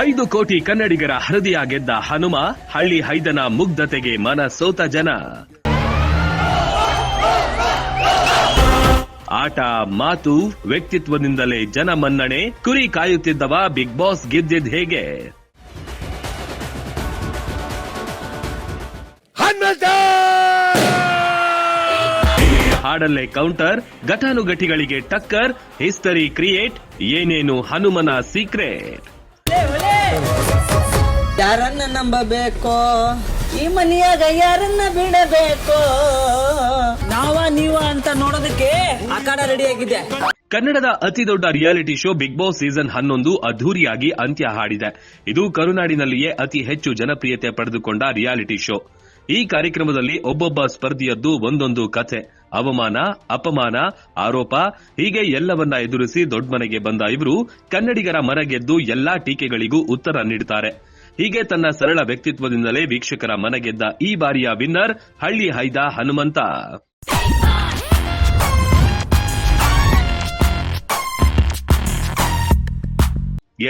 ಐದು ಕೋಟಿ ಕನ್ನಡಿಗರ ಹೃದಯ ಗೆದ್ದ ಹನುಮ ಹಳ್ಳಿ ಹೈದನ ಮುಗ್ಧತೆಗೆ ಮನ ಸೋತ ಜನ. ಆಟ ಮಾತು ವ್ಯಕ್ತಿತ್ವದಿಂದಲೇ ಜನ ಮನ್ನಣೆ ಕುರಿ ಕಾಯುತ್ತಿದ್ದವ ಬಿಗ್ ಬಾಸ್ ಗೆದ್ದಿದ್ ಹೇಗೆ? ಹಾಡಲ್ಲೇ ಕೌಂಟರ್ ಘಟಾನುಘಟಿಗಳಿಗೆ ಟಕ್ಕರ್ ಹಿಸ್ಟರಿ ಕ್ರಿಯೇಟ್ ಏನೇನು ಹನುಮನ ಸೀಕ್ರೆಟ್ ಯಾರನ್ನ ನಂಬಬೇಕು? ಈ ಮನೆಯಾಗ ಯಾರನ್ನ ಬಿಡಬೇಕು? ನಾವ ನೀವ ಅಂತ ನೋಡೋದಕ್ಕೆ ಅಖಾಡ ರೆಡಿ ಆಗಿದೆ. ಕನ್ನಡದ ಅತಿ ದೊಡ್ಡ reality show Bigg Boss season ಹನ್ನೊಂದು ಅದ್ದೂರಿಯಾಗಿ ಅಂತ್ಯ ಹಾಡಿದೆ. ಇದು ಕರುನಾಡಿನಲ್ಲಿಯೇ ಅತಿ ಹೆಚ್ಚು ಜನಪ್ರಿಯತೆ ಪಡೆದುಕೊಂಡ ರಿಯಾಲಿಟಿ ಶೋ ಈ ಕಾರ್ಯಕ್ರಮದಲ್ಲಿ ಒಬ್ಬೊಬ್ಬ ಸ್ಪರ್ಧಿಯದ್ದು ಒಂದೊಂದು ಕಥೆ. ಅವಮಾನ, ಅಪಮಾನ, ಆರೋಪ ಹೀಗೆ ಎಲ್ಲವನ್ನ ಎದುರಿಸಿ ದೊಡ್ಡಮನೆಗೆ ಬಂದ ಇವರು ಕನ್ನಡಿಗರ ಮನಗೆದ್ದು ಎಲ್ಲಾ ಟೀಕೆಗಳಿಗೂ ಉತ್ತರ ನೀಡುತ್ತಾರೆ ಹೀಗೆ ತನ್ನ ಸರಳ ವ್ಯಕ್ತಿತ್ವದಿಂದಲೇ ವೀಕ್ಷಕರ ಮನಗೆದ್ದ ಈ ಬಾರಿಯ ವಿನ್ನರ್ ಹಳ್ಳಿ ಹೈದ ಹನುಮಂತ.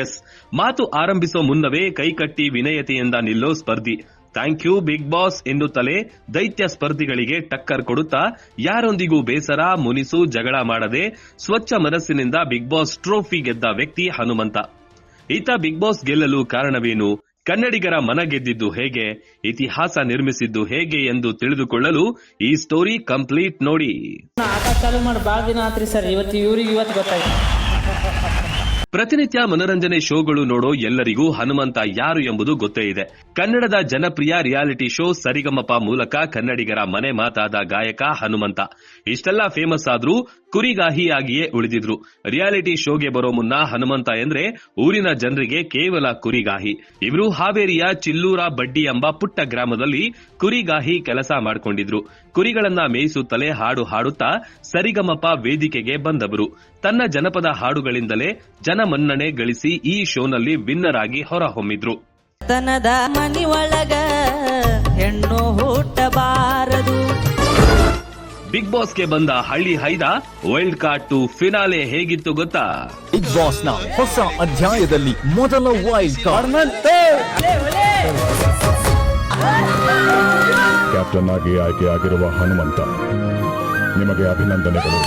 ಎಸ್, ಮಾತು ಆರಂಭಿಸೋ ಮುನ್ನವೇ ಕೈಕಟ್ಟಿ ವಿನಯತೆಯಿಂದ ನಿಲ್ಲೋ ಸ್ಪರ್ಧಿ. ಥ್ಯಾಂಕ್ ಯು ಬಿಗ್ ಬಾಸ್ ಎನ್ನುತ್ತಲೇ ದೈತ್ಯ ಸ್ಪರ್ಧಿಗಳಿಗೆ ಟಕ್ಕರ್ ಕೊಡುತ್ತಾ, ಯಾರೊಂದಿಗೂ ಬೇಸರ, ಮುನಿಸು, ಜಗಳ ಮಾಡದೆ, ಸ್ವಚ್ಛ ಮನಸ್ಸಿನಿಂದ ಬಿಗ್ ಬಾಸ್ ಟ್ರೋಫಿ ಗೆದ್ದ ವ್ಯಕ್ತಿ ಹನುಮಂತ. ಈತ ಬಿಗ್ ಬಾಸ್ ಗೆಲ್ಲಲು ಕಾರಣವೇನು? ಕನ್ನಡಿಗರ ಮನ ಗೆದ್ದಿದ್ದು ಹೇಗೆ? ಇತಿಹಾಸ ನಿರ್ಮಿಸಿದ್ದು ಹೇಗೆ ಎಂದು ತಿಳಿದುಕೊಳ್ಳಲು ಈ ಸ್ಟೋರಿ ಕಂಪ್ಲೀಟ್ ನೋಡಿ. ಆಟ ಚಾಲು ಮಾಡಿ ಆತ್ರಿ ಸರ್. ಇವತ್ತು ಇವರಿಗೆ ಇವತ್ತು ಗೊತ್ತಾಯ್ತು. ಪ್ರತಿನಿತ್ಯ ಮನರಂಜನೆ ಶೋಗಳು ನೋಡೋ ಎಲ್ಲರಿಗೂ ಹನುಮಂತ ಯಾರು ಎಂಬುದು ಗೊತ್ತೇ ಇದೆ. ಕನ್ನಡದ ಜನಪ್ರಿಯ ರಿಯಾಲಿಟಿ ಶೋ ಸರಿಗಮಪ ಮೂಲಕ ಕನ್ನಡಿಗರ ಮನೆ ಮಾತಾದ ಗಾಯಕ ಹನುಮಂತ. ಇಷ್ಟೆಲ್ಲ ಫೇಮಸ್ ಆದ್ರೂ ಕುರಿಗಾಹಿಯಾಗಿಯೇ ಉಳಿದಿದ್ರು. ರಿಯಾಲಿಟಿ ಶೋಗೆ ಬರೋ ಮುನ್ನ ಹನುಮಂತ ಎಂದ್ರೆ ಊರಿನ ಜನರಿಗೆ ಕೇವಲ ಕುರಿಗಾಹಿ. ಇವರು ಹಾವೇರಿಯ ಚಿಲ್ಲೂರ ಬಡ್ಡಿ ಎಂಬ ಪುಟ್ಟ ಗ್ರಾಮದಲ್ಲಿ ಕುರಿಗಾಹಿ ಕೆಲಸ ಮಾಡಿಕೊಂಡಿದ್ರು. ಕುರಿಗಳನ್ನ ಮೇಯಿಸುತ್ತಲೇ ಹಾಡು ಹಾಡುತ್ತಾ ಸರಿಗಮಪ ವೇದಿಕೆಗೆ ಬಂದವರು. ತನ್ನ ಜನಪದ ಹಾಡುಗಳಿಂದಲೇ ಜನಮನ್ನಣೆ ಗಳಿಸಿ ಈ ಶೋನಲ್ಲಿ ವಿನ್ನರ್ ಆಗಿ ಹೊರಹೊಮ್ಮಿದ್ರು. ತನದ ಮನಿ ಒಳಗ ಹೆಣ್ಣು ಹುಟ್ಟಬಾರದು. ಬಿಗ್ ಬಾಸ್ಗೆ ಬಂದ ಹಳ್ಳಿ ಹೈದ ವೈಲ್ಡ್ ಕಾರ್ಡ್ ಟು ಫಿನಾಲೆ ಹೇಗಿತ್ತು ಗೊತ್ತಾ? ಬಿಗ್ ಬಾಸ್ನ ಹೊಸ ಅಧ್ಯಾಯದಲ್ಲಿ ಮೊದಲ ವೈಲ್ಡ್ ಕಾರ್ಡ್ ಕ್ಯಾಪ್ಟನ್ ಆಗಿ ಆಯ್ಕೆಯಾಗಿರುವ ಹನುಮಂತ ನಿಮಗೆ ಅಭಿನಂದನೆಗಳು.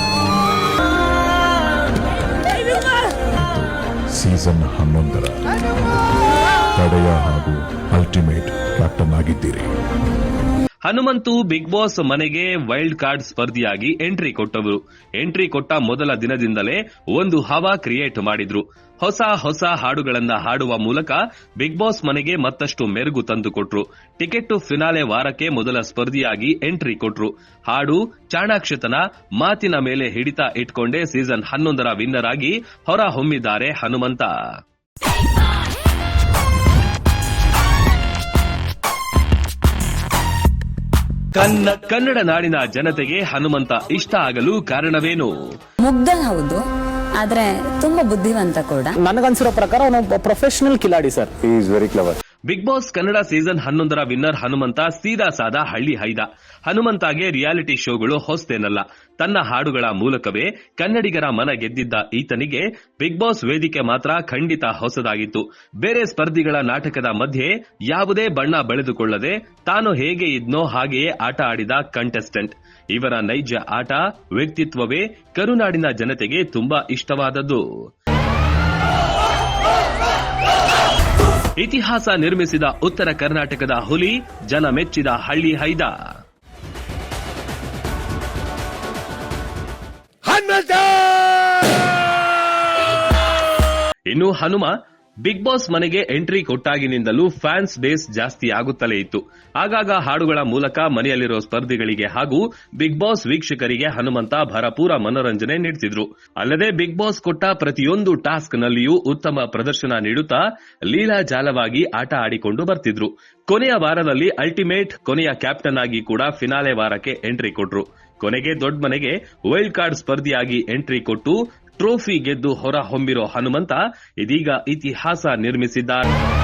ಸೀಸನ್ ಹನ್ನೊಂದರ ತಡೆಯ ಹಾಗೂ ಅಲ್ಟಿಮೇಟ್ ಕ್ಯಾಪ್ಟನ್ ಆಗಿದ್ದೀರಿ. ಹನುಮಂತು ಬಿಗ್ ಬಾಸ್ ಮನೆಗೆ ವೈಲ್ಡ್ ಕಾರ್ಡ್ ಸ್ಪರ್ಧಿಯಾಗಿ ಎಂಟ್ರಿ ಕೊಟ್ಟವರು. ಎಂಟ್ರಿ ಕೊಟ್ಟ ಮೊದಲ ದಿನದಿಂದಲೇ ಒಂದು ಹವಾ ಕ್ರಿಯೇಟ್ ಮಾಡಿದ್ರು. ಹೊಸ ಹೊಸ ಹಾಡುಗಳನ್ನ ಹಾಡುವ ಮೂಲಕ ಬಿಗ್ ಬಾಸ್ ಮನೆಗೆ ಮತ್ತಷ್ಟು ಮೆರುಗು ತಂದುಕೊಟ್ರು. ಟಿಕೆಟ್ ಫಿನಾಲೆ ವಾರಕ್ಕೆ ಮೊದಲ ಸ್ಪರ್ಧಿಯಾಗಿ ಎಂಟ್ರಿ ಕೊಟ್ರು. ಹಾಡು, ಚಾಣಾಕ್ಷತನ, ಮಾತಿನ ಮೇಲೆ ಹಿಡಿತ ಇಟ್ಕೊಂಡೇ ಸೀಸನ್ ಹನ್ನೊಂದರ ವಿನ್ನರ್ ಆಗಿ ಹೊರ ಹೊಮ್ಮಿದ್ದಾರೆ ಹನುಮಂತ. ಕನ್ನ ಕನ್ನಡ ನಾಡಿನ ಜನತೆಗೆ ಹನುಮಂತ ಇಷ್ಟ ಆಗಲು ಕಾರಣವೇನು? ಮುಗ್ಧ ಹೌದು ಆದ್ರೆ ತುಂಬಾ ಬುದ್ಧಿವಂತ ಕೂಡ. ನನಗನ್ಸಿರೋ ಪ್ರಕಾರ ಅವನು professional Kiladi sir. Bigg Boss Kannada season ಹನ್ನೊಂದರ ವಿನ್ನರ್ ಹನುಮಂತ ಸೀದಾ ಸಾದ ಹಳ್ಳಿ ಹೈದ. ಹನುಮಂತಾಗೆ ರಿಯಾಲಿಟಿ ಶೋಗಳು ಹೊಸ್ತೇನಲ್ಲ. ತನ್ನ ಹಾಡುಗಳ ಮೂಲಕವೇ ಕನ್ನಡಿಗರ ಮನ ಗೆದ್ದಿದ್ದ ಈತನಿಗೆ ಬಿಗ್ ಬಾಸ್ ವೇದಿಕೆ ಮಾತ್ರ ಖಂಡಿತ ಹೊಸದಾಗಿತ್ತು. ಬೇರೆ ಸ್ಪರ್ಧಿಗಳ ನಾಟಕದ ಮಧ್ಯೆ ಯಾವುದೇ ಬಣ್ಣ ಬೆಳೆದುಕೊಳ್ಳದೆ ತಾನು ಹೇಗೆ ಇದ್ನೋ ಹಾಗೆಯೇ ಆಟ ಆಡಿದ ಕಂಟೆಸ್ಟೆಂಟ್. ಇವರ ನೈಜ ಆಟ ವ್ಯಕ್ತಿತ್ವವೇ ಕರುನಾಡಿನ ಜನತೆಗೆ ತುಂಬಾ ಇಷ್ಟವಾದದ್ದು. ಇತಿಹಾಸ ನಿರ್ಮಿಸಿದ ಉತ್ತರ ಕರ್ನಾಟಕದ ಹುಲಿ ಜನ ಮೆಚ್ಚಿದ ಹಳ್ಳಿ ಹೈದ ಇನ್ನು ಹನುಮ ಬಿಗ್ ಬಾಸ್ ಮನೆಗೆ ಎಂಟ್ರಿ ಕೊಟ್ಟಾಗಿನಿಂದಲೂ ಫ್ಯಾನ್ಸ್ ಬೇಸ್ ಜಾಸ್ತಿ ಆಗುತ್ತಲೇ ಇತ್ತು. ಆಗಾಗ ಹಾಡುಗಳ ಮೂಲಕ ಮನೆಯಲ್ಲಿರೋ ಸ್ಪರ್ಧಿಗಳಿಗೆ ಹಾಗೂ ಬಿಗ್ ಬಾಸ್ ವೀಕ್ಷಕರಿಗೆ ಹನುಮಂತ ಭರಪೂರ ಮನೋರಂಜನೆ ನೀಡುತ್ತಿದ್ರು ಅಲ್ಲದೆ ಬಿಗ್ ಬಾಸ್ ಕೊಟ್ಟ ಪ್ರತಿಯೊಂದು ಟಾಸ್ಕ್ ನಲ್ಲಿಯೂ ಉತ್ತಮ ಪ್ರದರ್ಶನ ನೀಡುತ್ತಾ ಲೀಲಾಜಾಲವಾಗಿ ಆಟ ಆಡಿಕೊಂಡು ಬರ್ತಿದ್ರು. ಕೊನೆಯ ವಾರದಲ್ಲಿ ಅಲ್ಟಿಮೇಟ್ ಕೊನೆಯ ಕ್ಯಾಪ್ಟನ್ ಆಗಿ ಕೂಡ ಫಿನಾಲೆ ವಾರಕ್ಕೆ ಎಂಟ್ರಿ ಕೊಟ್ರು. ಕೊನೆಗೆ ದೊಡ್ಡ ಮನೆಗೆ ವೈಲ್ಡ್ ಕಾರ್ಡ್ ಸ್ಪರ್ಧಿಯಾಗಿ ಎಂಟ್ರಿ ಕೊಟ್ಟು ಟ್ರೋಫಿ ಗೆದ್ದು ಹೊರ ಹೊಮ್ಮಿರೋ ಹನುಮಂತ ಇದೀಗ ಇತಿಹಾಸ ನಿರ್ಮಿಸಿದ್ದಾರೆ.